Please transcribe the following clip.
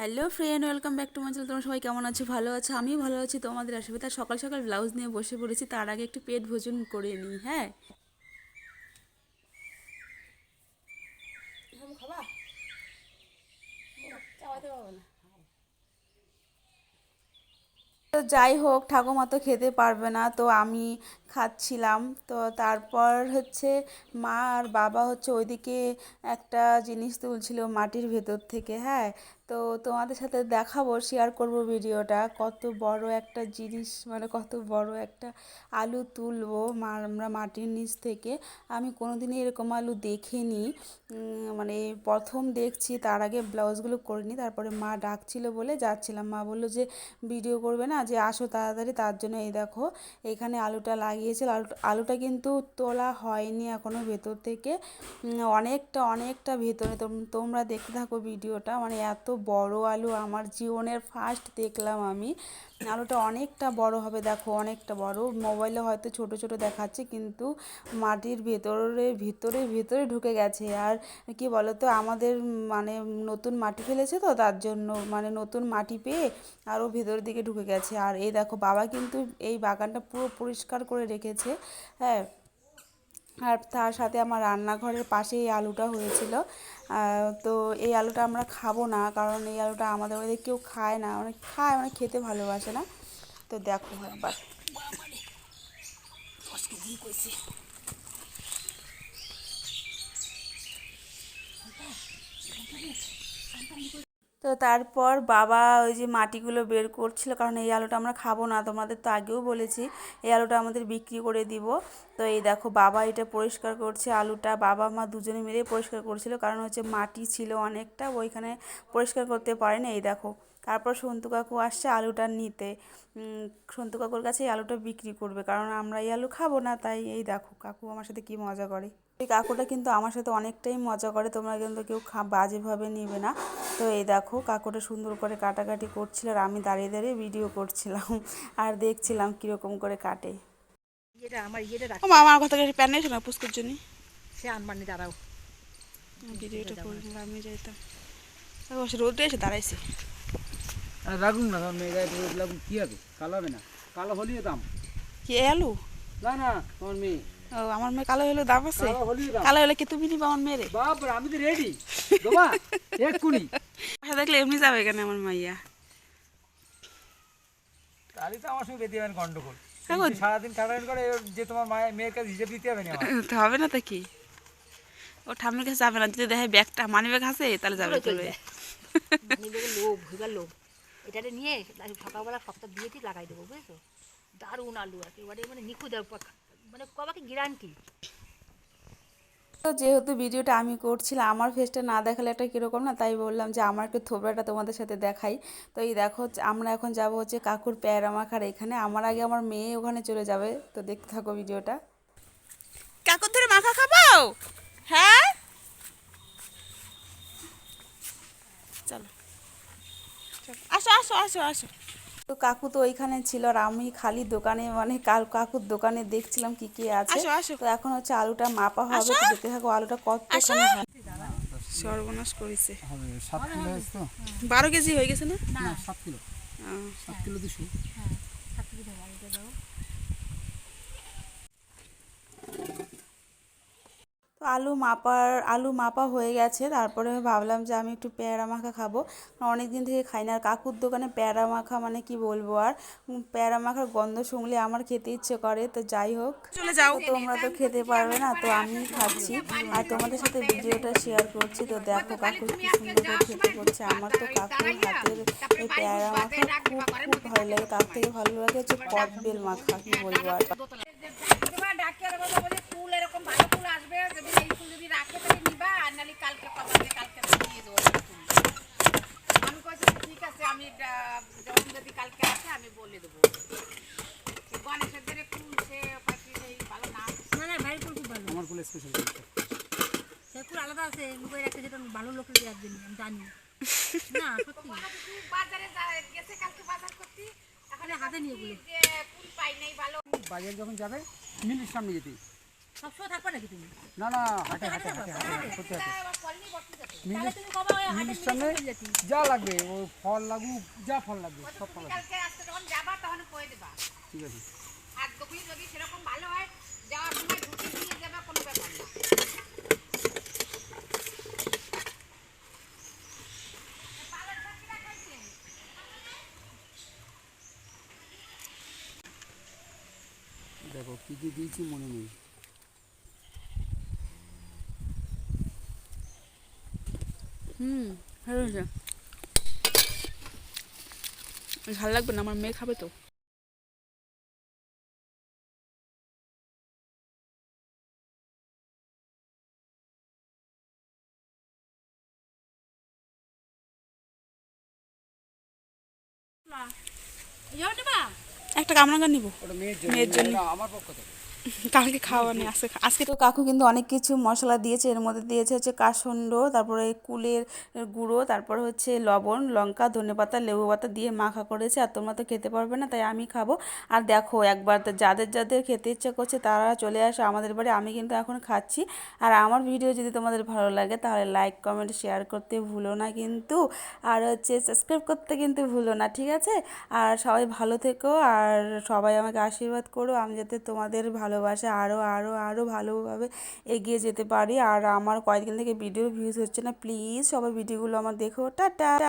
Hello friend welcome back to my channel তোমরা সবাই কেমন আছো? ভালো আছো? আমি ভালো আছি। তোমাদের আসবে তার সকাল সকাল ব্লাউজ নিয়ে বসে পড়েছি। তার আগে একটু পেট ভোজন করে নিই হ্যাঁ? তো যাই হোক ঠাকুমা তো খেতে পারবে না। তো আমি খাচ্ছিলাম। তো তারপর হচ্ছে মা আর বাবা হচ্ছে ওইদিকে একটা জিনিস তুলছিল মাটির ভেতর থেকে হ্যাঁ? তো তোমাদের সাথে দেখাবো শেয়ার করব ভিডিওটা কত বড় একটা জিনিস মানে কত বড় একটা আলু তুলবো মা, আমরা মাটির নিচ থেকে। আমি কোনোদিনই এরকম আলু দেখিনি। মানে প্রথম দেখছি, তার আগে ব্লাউজগুলো করিনি। তারপরে মা ডাকছিল বলে যাচ্ছিলাম। মা বলল যে, ভিডিও করবে না, যে আসো তাড়াতাড়ি, তার জন্য এই দেখো, এখানে আলুটা লাগিয়েছিল। আলুটা আলুটা কিন্তু তোলা হয়নি এখনও ভেতর থেকে। অনেকটা অনেকটা ভেতরে। তোম- তোমরা দেখতে থাকো ভিডিওটা। মানে এত বড় আলু আমার জীবনের ফার্স্ট দেখলাম আমি। আলুটা অনেকটা বড় হবে, দেখো, অনেকটা বড়। মোবাইলে হয়তো ছোট ছোট দেখাচ্ছে, কিন্তু মাটির ভেতরে, ভিতরে ভিতরে ঢুকে গেছে। আর কি বলতো, আমাদের মানে নতুন মাটি ফেলেছে তো, তার জন্য মানে নতুন মাটি পেয়ে আরও ভেতরের দিকে ঢুকে গেছে। আর এই দেখো, বাবা কিন্তু এই বাগানটা পুরো পরিষ্কার করে রেখেছে হ্যাঁ। আর তার সাথে আমার রান্নাঘরের পাশে এই আলুটা হয়েছিল। তো এই আলুটা আমরা খাব না, কারণ এই আলুটা আমাদের বাড়িতে কেউ খায় না। মানে খায় মানে খেতে ভালোবাসে না। তো দেখো একবার। তো তারপর বাবা ওই যে মাটিগুলো বের করছিল, কারণ এই আলুটা আমরা খাব না, তোমাদের তো আগেও বলেছি, এই আলুটা আমাদের বিক্রি করে দিব। তো এই দেখো, বাবা এটা পরিষ্কার করছে আলুটা, বাবা মা দুজনে মিলে পরিষ্কার করছিল, কারণ হচ্ছে মাটি ছিল অনেকটা, ওইখানে পরিষ্কার করতে পারেনি এই দেখো। তারপর সন্তু কাকু আসছে আলুটা নিতে। সন্তু কাকুর কাছে এই আলুটা বিক্রি করবে, কারণ আমরা এই আলু খাব না, তাই এই দেখো, কাকু আমার সাথে কি মজা করে। এই কাকুটা কিন্তু আমার সাথে অনেকটাই মজা করে তোমরা কিন্তু কেউ খা বাজেভাবে নেবে না। তো এই দেখো কাকুটা সুন্দর করে কাটাকাটি করছিল আর আমি দাঁড়িয়ে দাঁড়িয়ে ভিডিও করছিলাম আর দেখছিলাম কীরকম করে কাটে। ইয়েটা আমার ইয়েটা রাখ আমার কথা প্যান নিয়েছো না পুষ্কুর জন্য সে দাঁড়াও। ভিডিওটা করলাম আমি যাইতাম। রোদে এসে দাঁড়াইছি। আর রাখুন না গায়ে রোদ লাগুন কি হবে? কালো হবে না। কালো হলিও দাম। কি আলু? না না তোমার মেয়ে। ও আমার মেয়ে কালো হলে দাম আছে? কালো হলে কি তুমি নিবা আমার মেয়েরে? বাপ রে, আমি তো রেডি এক্ষুনি। দেখলে এমনি যাবে কেন আমার মাইয়া? তাহলে তো আমার সঙ্গে বেঁধে যাবেন গন্ডগোল। সারাদিন খাটাখাটি করে যে তোমার মায়ের মেয়ের কাছে হিসেব দিতে হবে না তো হবে না তো কি? ও ঠাম্মির কাছে যাবে না যদি দেখে ব্যাগটা মানি ব্যাগ আছে তাহলে যাবে নিবে লোভ হইবার লোভ। এটাতে নিয়ে সকালবেলা সপ্তাহ দিয়েটি লাগাই দেবো বুঝেছ? দারুণ আলু আর একেবারে মানে নিখুঁত মানে কবাকে গ্যারান্টি? তো যেহেতু ভিডিওটা আমি করছিলাম আমার ফেসটা না দেখালে একটা কীরকম না? তাই বললাম যে আমার একটু থোবড়াটা তোমাদের সাথে দেখাই। তো এই দেখো আমরা এখন যাব হচ্ছে কাকুর প্যারা মাখার এখানে। আমার আগে আমার মেয়ে ওখানে চলে যাবে। তো দেখতে থাকো ভিডিওটা। কাকুর ধরে মাখা খাব? হ্যাঁ? চলো চলো। আসো আসো আসো আসো। তো কাকু তো ওইখানে ছিল আর আমি খালি দোকানে মানে কাল কাকুর দোকানে দেখছিলাম কি কি আছে। তো এখন হচ্ছে আলুটা মাপা হবে তো দেখতে থাকো আলুটা কত হয়। সর্বনাশ করেছে। বারো কেজি হয়ে গেছে না? না সাত কিলো। সাত কিলো দুশো। আলু মাপার আলু মাপা হয়ে গেছে। তারপরে ভাবলাম যে আমি একটু পেয়ারা মাখা খাব। অনেক দিন থেকে খাই না। আর কাকুর দোকানে পেয়ারা মাখা মানে কি বলব আর? পেয়ারা মাখার গন্ধ শুনলে আমার খেতে ইচ্ছে করে। তো যাই হোক চলে যাও। তোমরা তো খেতে পারবে না। তো আমি খাচ্ছি। আর তোমাদের সাথে ভিডিওটা শেয়ার করছি। তো দেখো কাকু কি সুন্দর করে খেতে করছে। আমার তো কাকুর হাতের এই পেয়ারা মাখা খুব খুব ভালো লাগে। তার থেকে ভালো লাগে হচ্ছে কদবেল মাখা। কি বলব আর? ডাক্তার বলে ফুল এরকম ভালো ফুল আসবে। রাখে তাহলে নিবা আর নালি কালকে পাবাকে কালকে দিয়ে দেবো আমি কইছি ঠিক আছে আমি যখন যদি কালকে আসে আমি বলে দেবো। সে গণেশের ধরে সে পাখি এই ভালো নাম না না ভাই ফুল খুব ভালো। আমার ফুল স্পেশাল সে ফুল আলাদা আছে লুকাই রাখতে যেটা ভালো লোকের দেওয়ার জন্য আমি জানি। না সত্যি। বাজারে গেছে কালকে বাজার করতে এখন হাতে নিয়ে গুলো যে ফুল পাই নাই ভালো। বাজারে যখন যাবে মিনিট সামনে যেতে সবসময় থাকবে নাকি তুমি? না না হাটে হাটে হাটে মিলির? যা লাগবে ও ফল লাগুক যা ফল লাগবে সব ফল লাগবে। কালকে আসতে যখন যাবা তখন কয়ে দেবা। ঠিক আছে। আর তুমি যদি সেরকম ভালো হয় যাওয়ার সময় ঢুকে নিয়ে যাবে কোনো ব্যাপার না। দেখো কী কী দিয়েছি মনে নেই। হুম ভালো হয়েছে। ঝাল লাগবে না? আমার মেয়ে খাবে তো। একটা কামরাঙ্গা নিবো। ওটা মেয়ের জন্য। মেয়ের জন্য। আমার পক্ষ থেকে। কালকে খাওয়া নেই, আজকে আজকে তো কাকু কিন্তু অনেক কিছু মশলা দিয়েছে, এর মধ্যে দিয়েছে হচ্ছে কাসন্ড তারপরে কুলের গুঁড়ো, তারপর হচ্ছে লবণ, লঙ্কা ধনেপাতা লেবু পাতা দিয়ে মাখা করেছে, আর তোমরা তো খেতে পারবে না, তাই আমি খাব। আর দেখো, একবার যাদের যাদের খেতে ইচ্ছা করছে, তারা চলে আসে আমাদের বাড়ি, আমি কিন্তু এখন খাচ্ছি। আর আমার ভিডিও যদি তোমাদের ভালো লাগে, তাহলে লাইক কমেন্ট শেয়ার করতে ভুলো না কিন্তু। আর হচ্ছে সাবস্ক্রাইব করতে কিন্তু ভুলো না, ঠিক আছে? আর সবাই ভালো থেকো, আর সবাই আমাকে আশীর্বাদ করো, আমি যাতে তোমাদের ভালোবাসা আরও আরও আরও ভালোভাবে এগিয়ে যেতে পারি। আর আমার কয়েকদিন থেকে ভিডিও ভিউজ হচ্ছে না। প্লিজ সবাই ভিডিওগুলো আমার দেখো। টাটা!